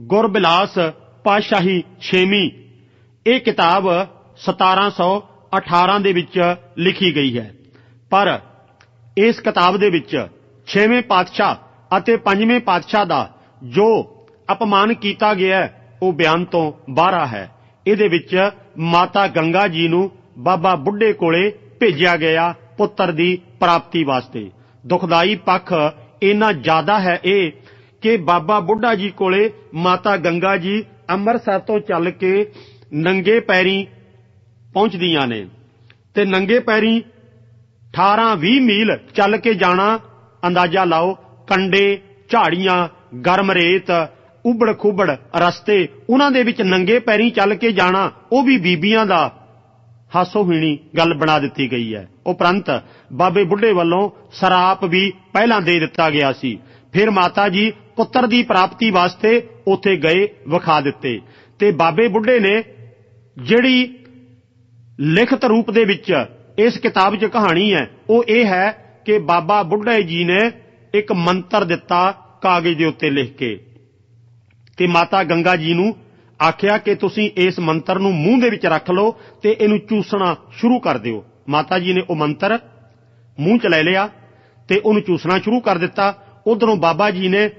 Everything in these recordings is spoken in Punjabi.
ਗੁਰਬਿਲਾਸ ਪਾਤਸ਼ਾਹੀ 6ਵੀਂ ਇਹ ਕਿਤਾਬ 1718 ਦੇ ਵਿੱਚ ਲਿਖੀ ਗਈ ਹੈ। ਪਰ ਇਸ ਕਿਤਾਬ ਦੇ ਵਿੱਚ 6ਵੇਂ ਪਾਤਸ਼ਾਹ ਅਤੇ 5ਵੇਂ ਪਾਤਸ਼ਾਹ ਦਾ ਜੋ ਅਪਮਾਨ ਕੀਤਾ ਗਿਆ ਹੈ, ਉਹ ਬਿਆਨ ਤੋਂ ਬਾਹਰ ਹੈ। ਇਹਦੇ ਵਿੱਚ ਮਾਤਾ ਗੰਗਾ ਜੀ ਨੂੰ ਬਾਬਾ ਬੁੱਢੇ ਕੋਲੇ ਭੇਜਿਆ ਗਿਆ ਪੁੱਤਰ ਦੀ ਪ੍ਰਾਪਤੀ ਵਾਸਤੇ। ਦੁਖਦਾਈ ਪੱਖ ਇੰਨਾ ਜ਼ਿਆਦਾ ਹੈ ਇਹ ਕਿ ਬਾਬਾ ਬੁੱਢਾ ਜੀ ਕੋਲੇ ਮਾਤਾ ਗੰਗਾ ਜੀ ਅੰਮ੍ਰਿਤਸਰ ਤੋਂ ਚੱਲ ਕੇ ਨੰਗੇ ਪੈਰੀ ਪਹੁੰਚਦੀਆਂ ਨੇ। ਤੇ ਨੰਗੇ ਪੈਰੀ 18 20 ਮੀਲ ਚੱਲ ਕੇ ਜਾਣਾ, ਅੰਦਾਜ਼ਾ ਲਾਓ, ਕੰਡੇ, ਝਾੜੀਆਂ, ਗਰਮ ਰੇਤ ਉਬੜ ਖੁਬੜ ਰਸਤੇ, ਉਹਨਾਂ ਦੇ ਵਿੱਚ ਨੰਗੇ ਪੈਰੀ ਚੱਲ ਕੇ ਜਾਣਾ, ਉਹ ਵੀ ਬੀਬੀਆਂ ਦਾ ਹਾਸੋਹੀਣੀ ਗੱਲ ਬਣਾ ਦਿੱਤੀ ਗਈ ਹੈ। ਉਪਰੰਤ ਬਾਬੇ ਬੁੱਢੇ ਵੱਲੋਂ ਸਰਾਪ ਵੀ ਪਹਿਲਾਂ ਦੇ ਦਿੱਤਾ ਗਿਆ ਸੀ। ਫਿਰ ਮਾਤਾ ਜੀ ਪੁੱਤਰ ਦੀ ਪ੍ਰਾਪਤੀ ਵਾਸਤੇ ਉੱਥੇ ਗਏ, ਵਿਖਾ ਦਿੱਤੇ। ਤੇ ਬਾਬੇ ਬੁੱਢੇ ਨੇ ਜਿਹੜੀ ਲਿਖਤ ਰੂਪ ਦੇ ਵਿੱਚ ਇਸ ਕਿਤਾਬ 'ਚ ਕਹਾਣੀ ਹੈ, ਉਹ ਇਹ ਹੈ ਕਿ ਬਾਬਾ ਬੁੱਢੇ ਜੀ ਨੇ ਇੱਕ ਮੰਤਰ ਦਿੱਤਾ ਕਾਗਜ਼ ਦੇ ਉੱਤੇ ਲਿਖ ਕੇ। ਤੇ ਮਾਤਾ ਗੰਗਾ ਜੀ ਨੂੰ ਆਖਿਆ ਕਿ ਤੁਸੀਂ ਇਸ ਮੰਤਰ ਨੂੰ ਮੂੰਹ ਦੇ ਵਿੱਚ ਰੱਖ ਲਓ ਤੇ ਇਹਨੂੰ ਚੂਸਣਾ ਸ਼ੁਰੂ ਕਰ ਦਿਓ। ਮਾਤਾ ਜੀ ਨੇ ਉਹ ਮੰਤਰ ਮੂੰਹ 'ਚ ਲੈ ਲਿਆ ਤੇ ਉਹਨੂੰ ਚੂਸਣਾ ਸ਼ੁਰੂ ਕਰ ਦਿੱਤਾ। ਉਧਰੋਂ ਬਾਬਾ ਜੀ ਨੇ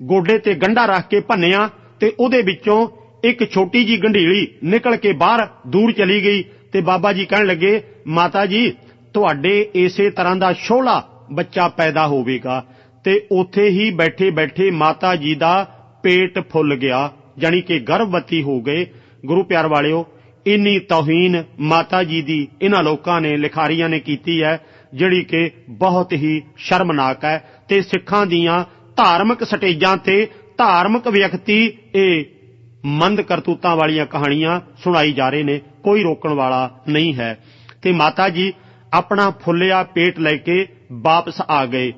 ਗੋਡੇ ਤੇ ਗੰਢਾ ਰੱਖ ਕੇ ਭੰਨਿਆ ਤੇ ਉਹਦੇ ਵਿੱਚੋਂ ਇੱਕ ਛੋਟੀ ਜੀ ਗੰਢੀਲੀ ਨਿਕਲ ਕੇ ਬਾਹਰ ਦੂਰ ਚਲੀ ਗਈ ਤੇ ਬਾਬਾ ਜੀ ਕਹਿਣ ਲੱਗੇ, ਮਾਤਾ ਜੀ, ਤੁਹਾਡੇ ਇਸੇ ਤਰ੍ਹਾਂ ਦਾ ਛੋਲਾ ਬੱਚਾ ਪੈਦਾ ਹੋਵੇਗਾ। ਤੇ ਉੱਥੇ ਹੀ ਬੈਠੇ ਬੈਠੇ ਮਾਤਾ ਜੀ ਦਾ ਪੇਟ ਫੁੱਲ ਗਿਆ ਜਾਨੀ ਕਿ ਗਰਭਵਤੀ ਹੋ ਗਏ। ਗੁਰੂ ਪਿਆਰ ਵਾਲਿਓ, ਇੰਨੀ ਤੋਹੀਨ ਮਾਤਾ ਜੀ ਦੀ ਇਹਨਾਂ ਲੋਕਾਂ ਨੇ, ਲਿਖਾਰੀਆਂ ਨੇ ਕੀਤੀ ਹੈ, ਜਿਹੜੀ ਕਿ ਬਹੁਤ ਹੀ ਸ਼ਰਮਨਾਕ ਹੈ। ਤੇ ਸਿੱਖਾਂ ਦੀਆਂ ਧਾਰਮਿਕ ਸਟੇਜਾਂ ਤੇ ਧਾਰਮਿਕ ਵਿਅਕਤੀ ਇਹ ਮੰਦ ਕਰਤੂਤਾਂ ਵਾਲੀਆਂ ਕਹਾਣੀਆਂ ਸੁਣਾਈ ਜਾ ਰਹੇ ਨੇ, ਕੋਈ ਰੋਕਣ ਵਾਲਾ ਨਹੀਂ ਹੈ। ਤੇ ਮਾਤਾ ਜੀ ਆਪਣਾ ਫੁੱਲਿਆ ਪੇਟ ਲੈ ਕੇ ਵਾਪਸ ਆ ਗਏ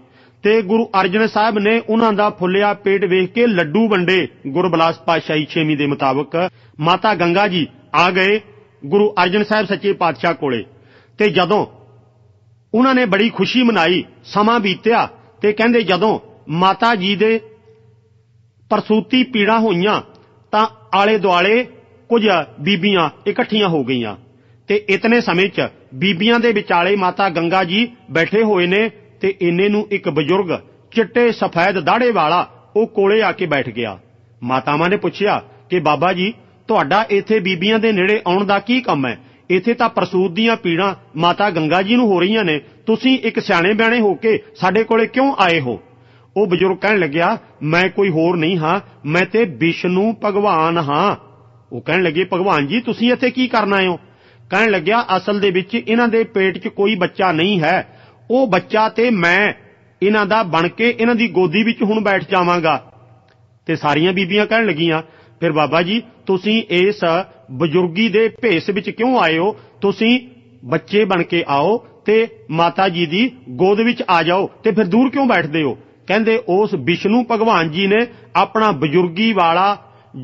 ਤੇ ਗੁਰੂ ਅਰਜਨ ਸਾਹਿਬ ਨੇ ਉਹਨਾਂ ਦਾ ਫੁੱਲਿਆ ਪੇਟ ਵੇਖ ਕੇ ਲੱਡੂ ਵੰਡੇ ਗੁਰਬਲਾਸ ਪਾਤਸ਼ਾਹੀ 6ਵੀਂ ਦੇ ਮੁਤਾਬਕ। ਮਾਤਾ ਗੰਗਾ ਜੀ ਆ ਗਏ ਗੁਰੂ ਅਰਜਨ ਸਾਹਿਬ ਸੱਚੇ ਪਾਤਸ਼ਾਹ ਕੋਲੇ ਤੇ ਜਦੋਂ ਉਹਨਾਂ ਨੇ ਬੜੀ ਖੁਸ਼ੀ ਮਨਾਈ, ਸਮਾਂ ਬੀਤਿਆ ਤੇ ਕਹਿੰਦੇ ਜਦੋਂ ਮਾਤਾ ਜੀ ਦੇ ਪ੍ਰਸੂਤੀ ਪੀੜਾ ਹੋਈਆਂ, ਤਾਂ ਆਲੇ ਦੁਆਲੇ ਕੁਝ ਬੀਬੀਆਂ ਇਕੱਠੀਆਂ ਹੋ ਗਈਆਂ। ਤੇ ਇਤਨੇ ਸਮੇਂ 'ਚ ਬੀਬੀਆਂ ਦੇ ਵਿਚਾਲੇ ਮਾਤਾ ਗੰਗਾ ਜੀ ਬੈਠੇ ਹੋਏ ਨੇ ਤੇ ਇੰਨੇ ਨੂੰ ਇੱਕ ਬਜ਼ੁਰਗ ਚਿੱਟੇ ਸਫੈਦ ਦਾੜੇ ਵਾਲਾ ਉਹ ਕੋਲੇ ਆ ਕੇ ਬੈਠ ਗਿਆ। ਮਾਤਾਵਾਂ ਨੇ ਪੁੱਛਿਆ ਕਿ ਬਾਬਾ ਜੀ, ਤੁਹਾਡਾ ਇੱਥੇ ਬੀਬੀਆਂ ਦੇ ਨੇੜੇ ਆਉਣ ਦਾ ਕੀ ਕੰਮ ਹੈ? ਇੱਥੇ ਤਾਂ ਪ੍ਰਸੂਤ ਦੀਆਂ ਪੀੜਾਂ ਮਾਤਾ ਗੰਗਾ ਜੀ ਨੂੰ ਹੋ ਰਹੀਆਂ ਨੇ। ਤੁਸੀਂ ਇੱਕ ਸਿਆਣੇ ਬਿਆਣੇ ਹੋ ਕੇ ਸਾਡੇ ਕੋਲੇ ਕਿਉਂ ਆਏ ਹੋ? ਉਹ ਬਜ਼ੁਰਗ ਕਹਿਣ ਲੱਗਿਆ, ਮੈਂ ਕੋਈ ਹੋਰ ਨਹੀਂ ਹਾਂ, ਮੈਂ ਤੇ ਵਿਸ਼ਨੂੰ ਭਗਵਾਨ ਹਾਂ। ਉਹ ਕਹਿਣ ਲੱਗੇ, ਭਗਵਾਨ ਜੀ, ਤੁਸੀਂ ਇੱਥੇ ਕੀ ਕਰਨ ਆਏ ਹੋ? ਕਹਿਣ ਲੱਗਿਆ, ਅਸਲ ਦੇ ਵਿੱਚ ਇਹਨਾਂ ਦੇ ਪੇਟ 'ਚ ਕੋਈ ਬੱਚਾ ਨਹੀਂ ਹੈ। ਉਹ ਬੱਚਾ ਤੇ ਮੈਂ, ਇਹਨਾਂ ਦਾ ਬਣ ਕੇ ਇਹਨਾਂ ਦੀ ਗੋਦੀ ਵਿੱਚ ਹੁਣ ਬੈਠ ਜਾਵਾਂਗਾ। ਤੇ ਸਾਰੀਆਂ ਬੀਬੀਆਂ ਕਹਿਣ ਲੱਗੀਆਂ ਫਿਰ ਬਾਬਾ ਜੀ, ਤੁਸੀਂ ਇਸ ਬਜ਼ੁਰਗੀ ਦੇ ਭੇਸ ਵਿੱਚ ਕਿਉਂ ਆਏ ਹੋ? ਤੁਸੀਂ ਬੱਚੇ ਬਣ ਕੇ ਆਓ ਤੇ ਮਾਤਾ ਜੀ ਦੀ ਗੋਦ ਵਿੱਚ ਆ ਜਾਓ ਤੇ ਫਿਰ ਦੂਰ ਕਿਉਂ ਬੈਠਦੇ ਹੋ? ਕਹਿੰਦੇ ਉਸ ਵਿਸ਼ਨੂੰ ਭਗਵਾਨ ਜੀ ਨੇ ਆਪਣਾ ਬਜ਼ੁਰਗੀ ਵਾਲਾ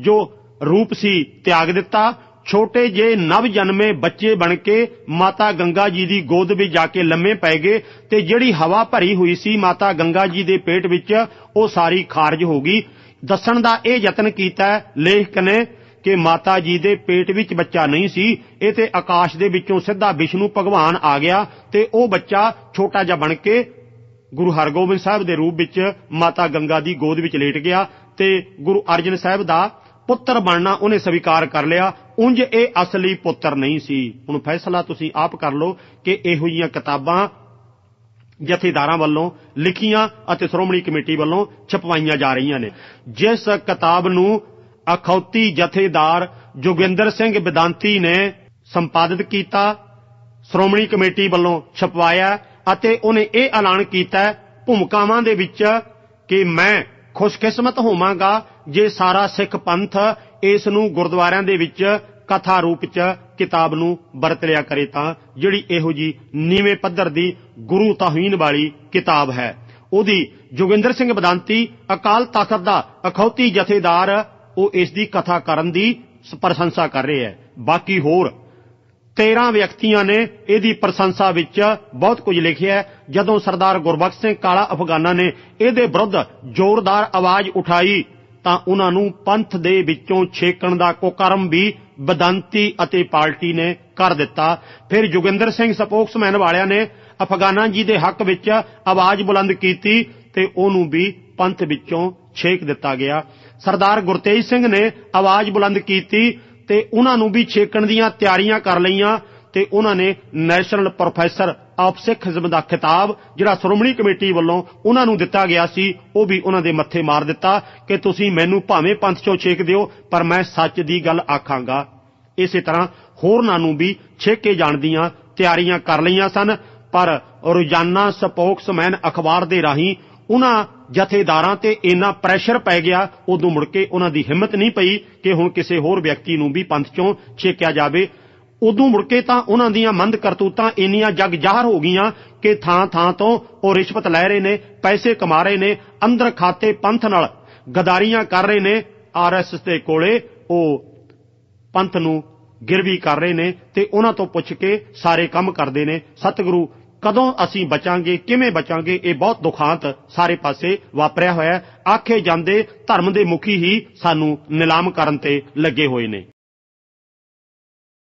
ਜੋ ਰੂਪ ਸੀ ਤਿਆਗ ਦਿੱਤਾ, ਛੋਟੇ ਜੇ ਨਵ ਜਨਮੇ ਬੱਚੇ ਬਣ ਕੇ ਮਾਤਾ ਗੰਗਾ ਜੀ ਦੀ ਗੋਦ ਵਿੱਚ ਜਾ ਕੇ ਲੰਮੇ ਪੈ ਗਏ ਤੇ ਜਿਹੜੀ ਹਵਾ ਭਰੀ ਹੋਈ ਸੀ ਮਾਤਾ ਗੰਗਾ ਜੀ ਦੇ ਪੇਟ ਵਿੱਚ, ਉਹ ਸਾਰੀ ਖਾਰਜ ਹੋ ਗਈ। ਦੱਸਣ ਦਾ ਇਹ ਯਤਨ ਕੀਤਾ ਲੇਖਕ ਨੇ, ਕਿ ਮਾਤਾ ਜੀ ਦੇ ਪੇਟ ਵਿੱਚ ਬੱਚਾ ਨਹੀਂ ਸੀ, ਇਹ ਤੇ ਆਕਾਸ਼ ਦੇ ਵਿੱਚੋਂ ਸਿੱਧਾ ਵਿਸ਼ਨੂੰ ਭਗਵਾਨ ਆ ਗਿਆ ਤੇ ਉਹ ਬੱਚਾ ਛੋਟਾ ਜਿਹਾ ਬਣ ਕੇ ਗੁਰੂ ਹਰਗੋਬਿੰਦ ਸਾਹਿਬ ਦੇ ਰੂਪ ਵਿੱਚ ਮਾਤਾ ਗੰਗਾ ਦੀ ਗੋਦ ਵਿੱਚ ਲੇਟ ਗਿਆ ਤੇ ਗੁਰੂ ਅਰਜਨ ਸਾਹਿਬ ਦਾ ਪੁੱਤਰ ਬਣਨਾ ਉਹਨੇ ਸਵੀਕਾਰ ਕਰ ਲਿਆ। ਉਂਝ ਇਹ ਅਸਲੀ ਪੁੱਤਰ ਨਹੀਂ ਸੀ। ਹੁਣ ਫੈਸਲਾ ਤੁਸੀਂ ਆਪ ਕਰ ਲਓ ਕਿ ਇਹੋ ਜੀਆਂ ਕਿਤਾਬਾਂ ਜਥੇਦਾਰਾਂ ਵੱਲੋਂ ਲਿਖੀਆਂ ਅਤੇ ਸ਼੍ਰੋਮਣੀ ਕਮੇਟੀ ਵੱਲੋਂ ਛਪਵਾਈਆਂ ਜਾ ਰਹੀਆਂ ਨੇ। ਜਿਸ ਕਿਤਾਬ ਨੂੰ ਅਖੌਤੀ ਜਥੇਦਾਰ ਜੋਗਿੰਦਰ ਸਿੰਘ ਵਿਦਾਂਤੀ ਨੇ ਸੰਪਾਦਿਤ ਕੀਤਾ, ਸ਼੍ਰੋਮਣੀ ਕਮੇਟੀ ਵੱਲੋਂ ਛਪਵਾਇਆ ਅਤੇ ਉਹਨੇ ਇਹ ਐਲਾਨ ਕੀਤਾ ਭੂਮਿਕਾਵਾਂ ਦੇ ਵਿੱਚ ਕਿ ਮੈਂ ਖੁਸ਼ਕਿਸਮਤ ਹੋਵਾਂਗਾ ਜੇ ਸਾਰਾ ਸਿੱਖ ਪੰਥ ਇਸ ਨੂੰ ਗੁਰਦੁਆਰਿਆਂ ਦੇ ਵਿੱਚ ਕਥਾ ਰੂਪ ਚ ਕਿਤਾਬ ਨੂੰ ਵਰਤ ਲਿਆ ਕਰੇ ਤਾਂ ਜਿਹੜੀ ਇਹੋ ਜੀ ਨੀਵੇਂ ਪੱਧਰ ਦੀ ਗੁਰੂ ਤਾਹੀਨ ਵਾਲੀ ਕਿਤਾਬ ਹੈ। ਉਹਦੀ ਜੋਗਿੰਦਰ ਸਿੰਘ ਬਦਾਂਤੀ, ਅਕਾਲ ਤਖਤ ਦਾ ਅਖੌਤੀ ਜਥੇਦਾਰ, ਉਹ ਇਸ ਦੀ ਕਥਾ ਕਰਨ ਦੀ ਪ੍ਰਸ਼ੰਸਾ ਕਰ ਰਿਹਾ ਹੈ। ਬਾਕੀ ਹੋਰ 13 ਵਿਅਕਤੀਆਂ ਨੇ ਇਹਦੀ ਪ੍ਰਸ਼ੰਸਾ ਵਿੱਚ ਬਹੁਤ ਕੁਝ ਲਿਖਿਆ ਹੈ। ਜਦੋਂ ਸਰਦਾਰ ਗੁਰਬਖਸ਼ ਸਿੰਘ ਕਾਲਾ ਅਫਗਾਨਾ ਨੇ ਇਹਦੇ ਵਿਰੁੱਧ ਜ਼ੋਰਦਾਰ ਆਵਾਜ਼ ਉਠਾਈ ਤਾਂ ਉਹਨਾਂ ਨੂੰ ਪੰਥ ਦੇ ਵਿੱਚੋਂ ਛੇਕਣ ਦਾ ਕੋਕਰਮ ਵੀ ਬਦੰਤੀ ਅਤੇ ਪਾਰਟੀ ਨੇ ਕਰ ਦਿੱਤਾ। ਫਿਰ ਜੋਗਿੰਦਰ ਸਿੰਘ ਸਪੋਕਸਮੈਨ ਵਾਲਿਆਂ ਨੇ ਅਫਗਾਨਾਂ ਜੀ ਦੇ ਹੱਕ ਵਿੱਚ ਆਵਾਜ਼ ਬੁਲੰਦ ਕੀਤੀ ਤੇ ਉਹਨੂੰ ਵੀ ਪੰਥ ਵਿੱਚੋਂ ਛੇਕ ਦਿੱਤਾ ਗਿਆ। ਸਰਦਾਰ ਗੁਰਤੇਜ ਸਿੰਘ ਨੇ ਆਵਾਜ਼ ਬੁਲੰਦ ਕੀਤੀ ਤੇ ਉਹਨਾਂ ਨੂੰ ਵੀ ਛੇਕਣ ਦੀਆਂ ਤਿਆਰੀਆਂ ਕਰ ਲਈਆਂ ਤੇ ਉਹਨਾਂ ਨੇ ਨੈਸ਼ਨਲ ਪ੍ਰੋਫੈਸਰ ਆਫ ਸਿੱਖੀਜ਼ਮ ਦਾ ਖਿਤਾਬ ਜਿਹੜਾ ਸ਼੍ਰੋਮਣੀ ਕਮੇਟੀ ਵੱਲੋਂ ਉਹਨਾਂ ਨੂੰ ਦਿੱਤਾ ਗਿਆ ਸੀ, ਉਹ ਵੀ ਉਹਨਾਂ ਦੇ ਮੱਥੇ ਮਾਰ ਦਿੱਤਾ ਕਿ ਤੁਸੀਂ ਮੈਨੂੰ ਭਾਵੇਂ ਪੰਥ ਚੋਂ ਛੇਕ ਦਿਓ, ਪਰ ਮੈਂ ਸੱਚ ਦੀ ਗੱਲ ਆਖਾਂਗਾ। ਇਸੇ ਤਰ੍ਹਾਂ ਹੋਰਨਾਂ ਨੂੰ ਵੀ ਛੇਕੇ ਜਾਣ ਦੀਆਂ ਤਿਆਰੀਆਂ ਕਰ ਲਈਆਂ ਸਨ, ਪਰ ਰੋਜ਼ਾਨਾ ਸਪੋਕਸਮੈਨ ਅਖਬਾਰ ਦੇ ਰਾਹੀਂ ਉਹਨਾਂ ਜਥੇਦਾਰਾਂ ਤੇ ਇੰਨਾ ਪ੍ਰੈਸ਼ਰ ਪੈ ਗਿਆ, ਉਦੋਂ ਮੁੜ ਕੇ ਉਹਨਾਂ ਦੀ ਹਿੰਮਤ ਨਹੀਂ ਪਈ ਕਿ ਹੁਣ ਕਿਸੇ ਹੋਰ ਵਿਅਕਤੀ ਨੂੰ ਵੀ ਪੰਥ ਚੋਂ ਛੇਕਿਆ ਜਾਵੇ। ਉਦੋਂ ਮੁੜ ਕੇ ਤਾਂ ਉਹਨਾਂ ਦੀਆਂ ਮੰਦ ਕਰਤੂਤਾਂ ਇੰਨੀਆਂ ਜਗ ਜ਼ਾਹਰ ਹੋ ਗਈਆਂ ਕਿ ਥਾਂ ਥਾਂ ਤੋਂ ਉਹ ਰਿਸ਼ਵਤ ਲੈ ਰਹੇ ਨੇ, ਪੈਸੇ ਕਮਾ ਰਹੇ ਨੇ, ਅੰਦਰ ਖਾਤੇ ਪੰਥ ਨਾਲ ਗਦਾਰੀਆਂ ਕਰ ਰਹੇ ਨੇ ਆਰਐਸਐਸ ਦੇ ਕੋਲੇ ਉਹ ਪੰਥ ਨੂੰ ਗਿਰਵੀ ਕਰ ਰਹੇ ਨੇ ਤੇ ਉਹਨਾਂ ਤੋਂ ਪੁੱਛ ਕੇ ਸਾਰੇ ਕੰਮ ਕਰਦੇ ਨੇ, ਸਤਿਗੁਰੂ ਕਦੋਂ ਅਸੀਂ ਬਚਾਂਗੇ, ਕਿਵੇਂ ਬਚਾਂਗੇ, ਇਹ ਬਹੁਤ ਦੁਖਾਂਤ ਸਾਰੇ ਪਾਸੇ ਵਾਪਰਿਆ ਹੋਇਆ ਆਖੇ ਜਾਂਦੇ ਧਰਮ ਦੇ ਮੁਖੀ ਹੀ ਸਾਨੂੰ ਨਿਲਾਮ ਕਰਨ ਤੇ ਲੱਗੇ ਹੋਏ ਨੇ।